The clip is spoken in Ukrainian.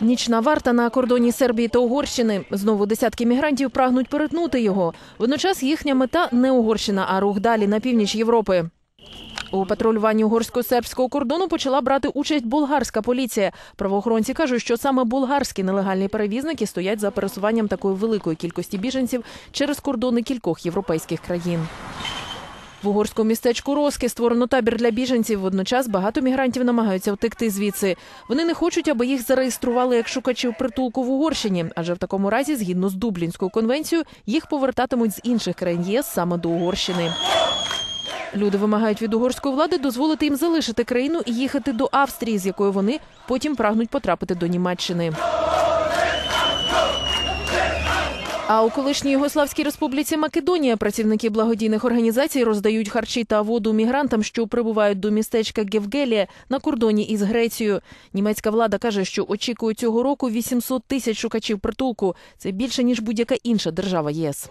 Нічна варта на кордоні Сербії та Угорщини. Знову десятки мігрантів прагнуть перетнути його. Водночас їхня мета не Угорщина, а рух далі на північ Європи. У патрулюванні угорсько-сербського кордону почала брати участь болгарська поліція. Правоохоронці кажуть, що саме болгарські нелегальні перевізники стоять за пересуванням такої великої кількості біженців через кордони кількох європейських країн. В угорському містечку Роски створено табір для біженців. Водночас багато мігрантів намагаються втекти звідси. Вони не хочуть, аби їх зареєстрували як шукачів притулку в Угорщині, адже в такому разі, згідно з Дублінською конвенцією, їх повертатимуть з інших країн ЄС саме до Угорщини. Люди вимагають від угорської влади дозволити їм залишити країну і їхати до Австрії, з якої вони потім прагнуть потрапити до Німеччини. А у колишній Югославській республіці Македонія працівники благодійних організацій роздають харчі та воду мігрантам, що прибувають до містечка Гевгелія на кордоні із Грецією. Німецька влада каже, що очікує цього року 800 тисяч шукачів притулку. Це більше ніж будь-яка інша держава ЄС.